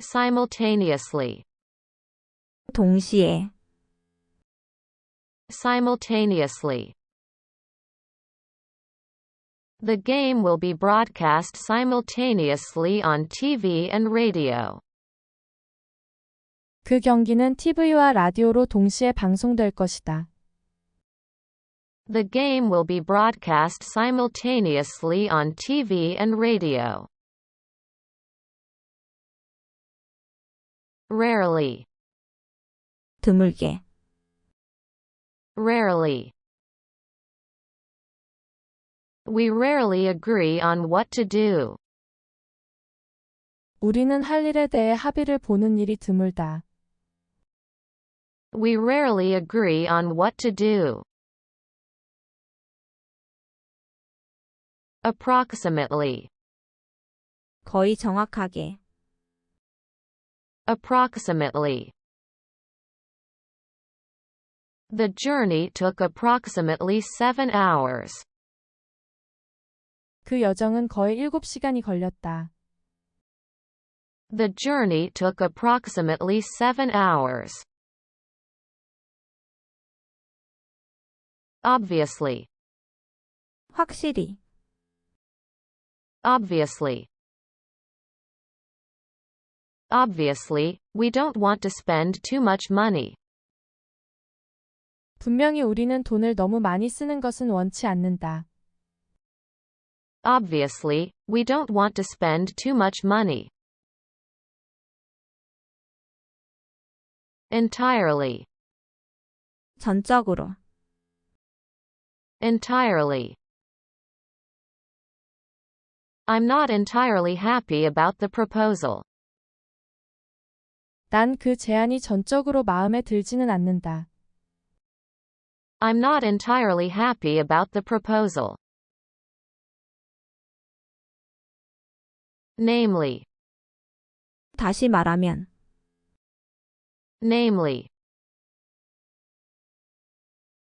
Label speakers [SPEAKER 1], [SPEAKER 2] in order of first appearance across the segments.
[SPEAKER 1] simultaneously,
[SPEAKER 2] 동시에,
[SPEAKER 1] simultaneously. The game will be broadcast simultaneously on TV and radio.
[SPEAKER 3] 그 경기는 TV와 라디오로 동시에 방송될 것이다.
[SPEAKER 1] The game will be broadcast simultaneously on TV and radio. Rarely,
[SPEAKER 2] 드물게,
[SPEAKER 1] rarely. We rarely agree on what to do.
[SPEAKER 3] 우리는 할 일에 대해 합의를 보는 일이 드물다.
[SPEAKER 1] We rarely agree on what to do. Approximately,
[SPEAKER 2] 거의 정확하게,
[SPEAKER 1] approximately. The journey took approximately seven hours.
[SPEAKER 3] 그 여정은 거의 7시간이 걸렸다.
[SPEAKER 1] The journey took approximately seven hours. Obviously,
[SPEAKER 2] 확실히,
[SPEAKER 1] obviously. Obviously, we don't want to spend too much money.
[SPEAKER 3] 분명히 우리는 돈을 너무 많이 쓰는 것은 원치 않는다.
[SPEAKER 1] Obviously, we don't want to spend too much money. Entirely,
[SPEAKER 2] 전적으로,
[SPEAKER 1] entirely. I'm not entirely happy about the proposal.
[SPEAKER 3] 난 그 제안이 전적으로 마음에 들지는 않는다.
[SPEAKER 1] I'm not entirely happy about the proposal. Namely,
[SPEAKER 2] 다시 말하면,
[SPEAKER 1] namely.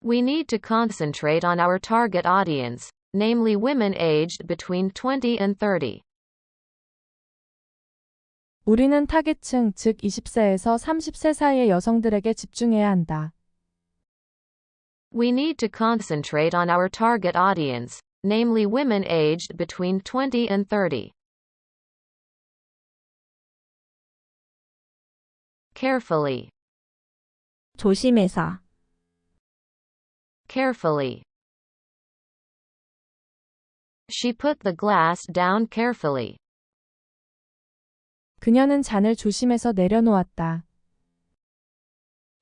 [SPEAKER 1] We need to concentrate on our target audience, namely women aged between 20 and 30.
[SPEAKER 3] 우리는 타겟층, 즉 20세에서 30세 사이의 여성들에게 집중해야 한다.
[SPEAKER 1] We need to concentrate on our target audience, namely women aged between 20 and 30. Carefully,
[SPEAKER 2] 조심해서,
[SPEAKER 1] carefully. She put the glass down carefully.
[SPEAKER 3] 그녀는 잔을 조심해서 내려놓았다.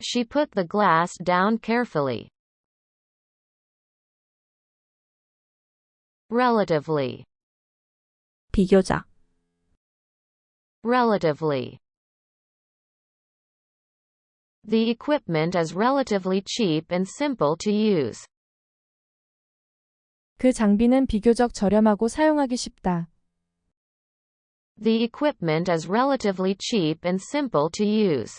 [SPEAKER 1] She put the glass down carefully. Relatively,
[SPEAKER 2] 비교적,
[SPEAKER 1] relatively. The equipment is relatively cheap and simple to use.
[SPEAKER 3] 그 장비는 비교적 저렴하고 사용하기 쉽다.
[SPEAKER 1] The equipment is relatively cheap and simple to use.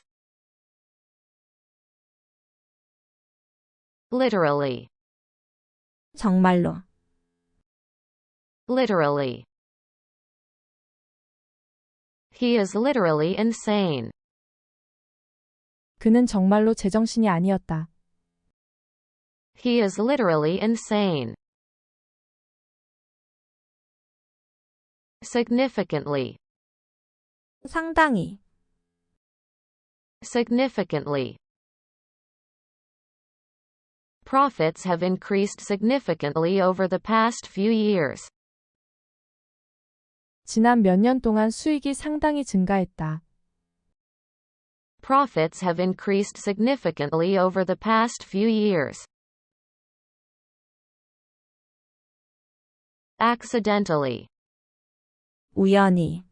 [SPEAKER 1] Literally,
[SPEAKER 2] 정말로,
[SPEAKER 1] literally. He is literally insane.
[SPEAKER 3] 그는 정말로 제정신이 아니었다.
[SPEAKER 1] He is literally insane. Significantly,
[SPEAKER 2] 상당히,
[SPEAKER 1] significantly. Profits have increased significantly over the past few years.
[SPEAKER 3] 지난 몇 년 동안 수익이 상당히 증가했다.
[SPEAKER 1] Profits have increased significantly over the past few years. Accidentally,
[SPEAKER 2] 우연히,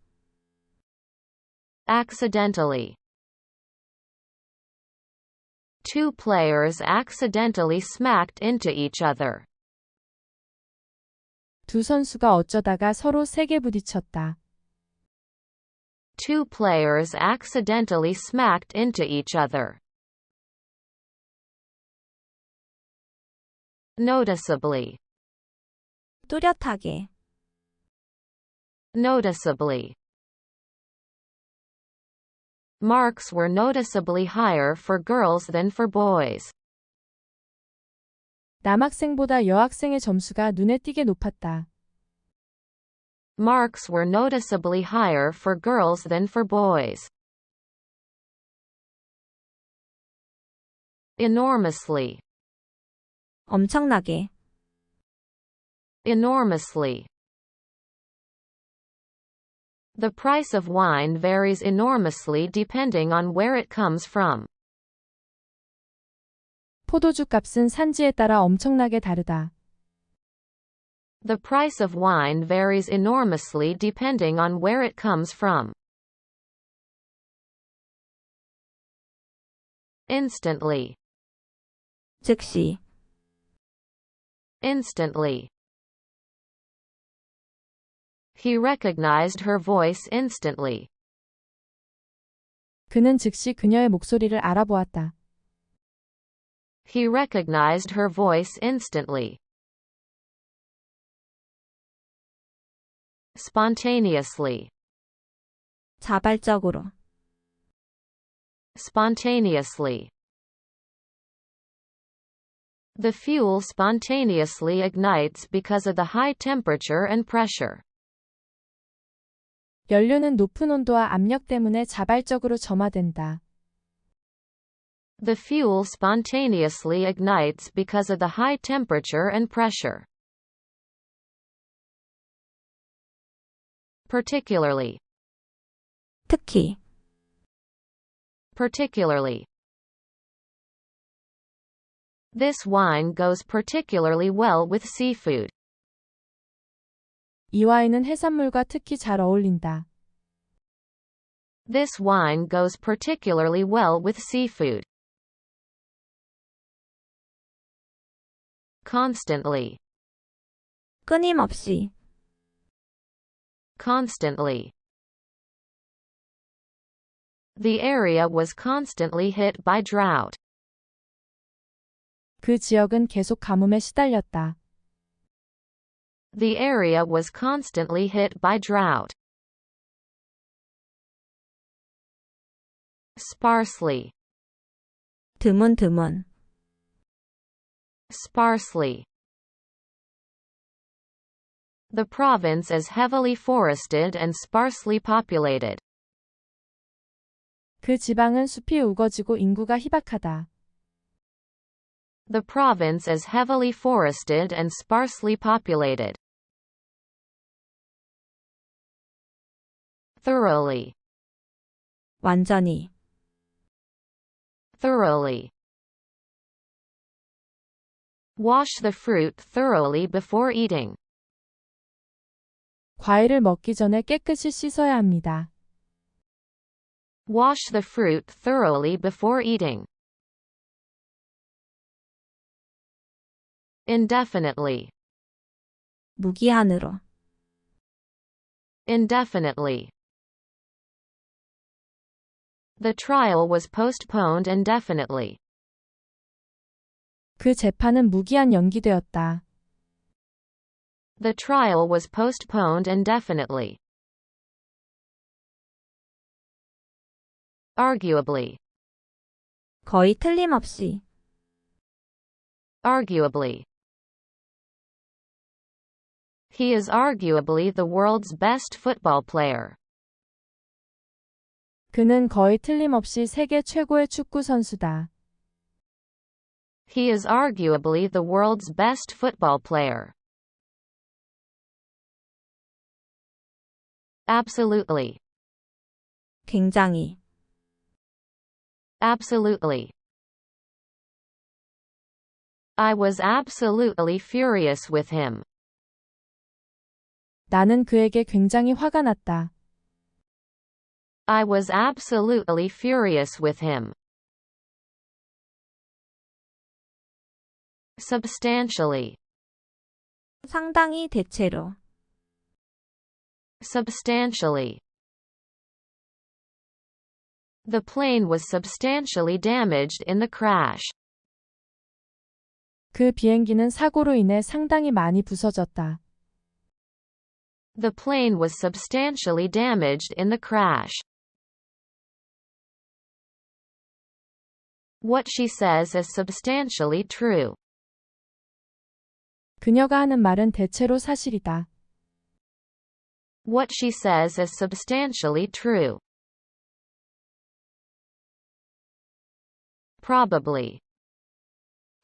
[SPEAKER 1] accidentally. Two players accidentally smacked into each other.
[SPEAKER 3] 두 선수가 어쩌다가 서로 세게 부딪혔다.
[SPEAKER 1] Two players accidentally smacked into each other. Noticeably,
[SPEAKER 2] 뚜렷하게,
[SPEAKER 1] noticeably. Marks were noticeably higher for girls than for boys.
[SPEAKER 3] 남학생보다 여학생의 점수가 눈에 띄게 높았다.
[SPEAKER 1] Marks were noticeably higher for girls than for boys. Enormously.
[SPEAKER 2] 엄청나게,
[SPEAKER 1] Enormously. The price of wine varies enormously depending on where it comes from.
[SPEAKER 3] 포도주 값은 산지에 따라 엄청나게 다르다.
[SPEAKER 1] The price of wine varies enormously depending on where it comes from. Instantly.
[SPEAKER 2] 즉시,
[SPEAKER 1] Instantly. He recognized her voice instantly.
[SPEAKER 3] 그는 즉시 그녀의 목소리를 알아보았다.
[SPEAKER 1] He recognized her voice instantly. Spontaneously.
[SPEAKER 2] 자발적으로,
[SPEAKER 1] Spontaneously. The fuel spontaneously ignites because of the high temperature and pressure.
[SPEAKER 3] 연료는 높은 온도와 압력 때문에 자발적으로 점화된다.
[SPEAKER 1] The fuel spontaneously ignites because of the high temperature and pressure. Particularly.
[SPEAKER 2] 특히,
[SPEAKER 1] Particularly. This wine goes particularly well with seafood.
[SPEAKER 3] 이 와인은 해산물과 특히 잘 어울린다.
[SPEAKER 1] This wine goes particularly well with seafood. Constantly.
[SPEAKER 2] 끊임없이,
[SPEAKER 1] Constantly. The area was constantly hit by drought.
[SPEAKER 3] 그 지역은 계속 가뭄에 시달렸다.
[SPEAKER 1] The area was constantly hit by drought. Sparsely.
[SPEAKER 2] 드문드문,
[SPEAKER 1] Sparsely. The province is heavily forested and sparsely populated.
[SPEAKER 3] 그 지방은 숲이 우거지고 인구가 희박하다.
[SPEAKER 1] The province is heavily forested and sparsely populated. Thoroughly.
[SPEAKER 2] 완전히,
[SPEAKER 1] Thoroughly. Wash the fruit thoroughly before eating.
[SPEAKER 3] 과일을 먹기 전에 깨끗이 씻어야 합니다.
[SPEAKER 1] Wash the fruit thoroughly before eating. Indefinitely.
[SPEAKER 2] 무기한으로,
[SPEAKER 1] Indefinitely. The trial was postponed indefinitely.
[SPEAKER 3] 그 재판은 무기한 연기되었다.
[SPEAKER 1] The trial was postponed indefinitely. Arguably.
[SPEAKER 2] 거의 틀림없이,
[SPEAKER 1] Arguably. He is arguably the world's best football player.
[SPEAKER 3] 그는 거의 틀림없이 세계 최고의 축구 선수다.
[SPEAKER 1] He is arguably the world's best football player. Absolutely.
[SPEAKER 2] 굉장히,
[SPEAKER 1] Absolutely. I was absolutely furious with him.
[SPEAKER 3] 나는 그에게 굉장히 화가 났다.
[SPEAKER 1] I was absolutely furious with him. Substantially.
[SPEAKER 2] 상당히 대체로,
[SPEAKER 1] Substantially. The plane was substantially damaged in the crash.
[SPEAKER 3] 그 비행기는 사고로 인해 상당히 많이 부서졌다.
[SPEAKER 1] The plane was substantially damaged in the crash. What she says is substantially true.
[SPEAKER 3] 그녀가 하는 말은 대체로 사실이다.
[SPEAKER 1] What she says is substantially true. Probably.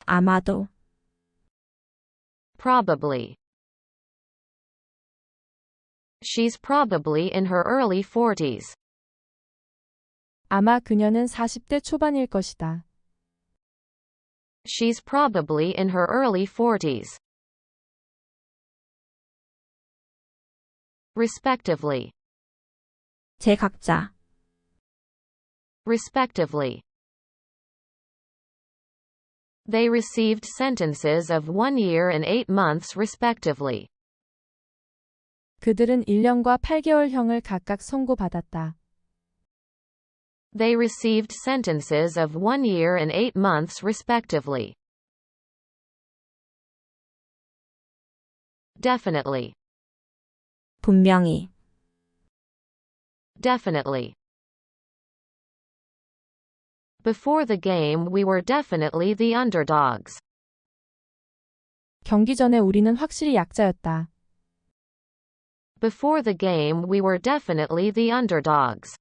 [SPEAKER 2] 아마도,
[SPEAKER 1] Probably. She's probably in her early 40s.
[SPEAKER 3] 아마 그녀는 40대 초반일 것이다.
[SPEAKER 1] She's probably in her early 40s. Respectively.
[SPEAKER 2] 제각자,
[SPEAKER 1] Respectively. They received sentences of one year and eight months respectively.
[SPEAKER 3] 그들은 1년과 8개월형을 각각 선고받았다.
[SPEAKER 1] They received sentences of one year and eight months respectively. Definitely.
[SPEAKER 2] 분명히,
[SPEAKER 1] Definitely. Before the game we were definitely the underdogs.
[SPEAKER 3] 경기 전에 우리는 확실히 약자였다.
[SPEAKER 1] Before the game we were definitely the underdogs.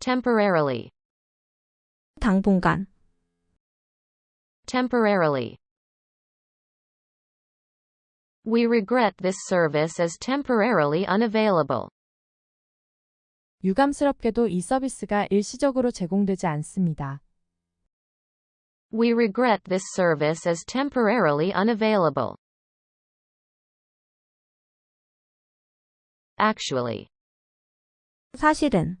[SPEAKER 1] Temporarily.
[SPEAKER 2] 당분간,
[SPEAKER 1] Temporarily. We regret this service is temporarily unavailable.
[SPEAKER 3] 유감스럽게도 이 서비스가 일시적으로 제공되지 않습니다.
[SPEAKER 1] We regret this service is temporarily unavailable. Actually.
[SPEAKER 2] 사실은,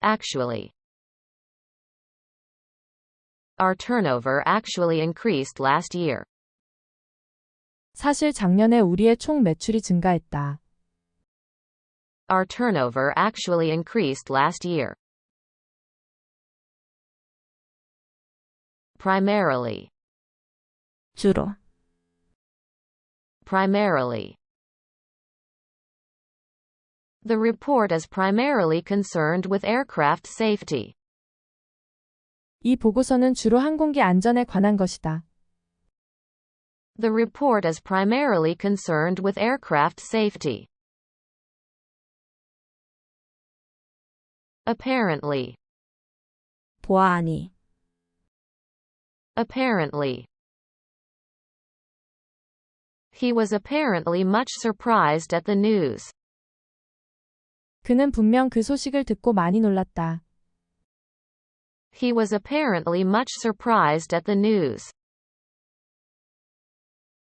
[SPEAKER 1] Actually. Our turnover actually increased last year.
[SPEAKER 3] 사실 작년에 우리의 총 매출이 증가했다.
[SPEAKER 1] Our turnover actually increased last year. Primarily.
[SPEAKER 2] 주로,
[SPEAKER 1] Primarily. The report is primarily concerned with aircraft safety.
[SPEAKER 3] 이 보고서는 주로 항공기 안전에 관한 것이다.
[SPEAKER 1] The report is primarily concerned with aircraft safety. Apparently.
[SPEAKER 2] 보아하니,
[SPEAKER 1] Apparently. He was apparently much surprised at the news.
[SPEAKER 3] 그는 분명 그 소식을 듣고 많이 놀랐다.
[SPEAKER 1] He was apparently much surprised at the news.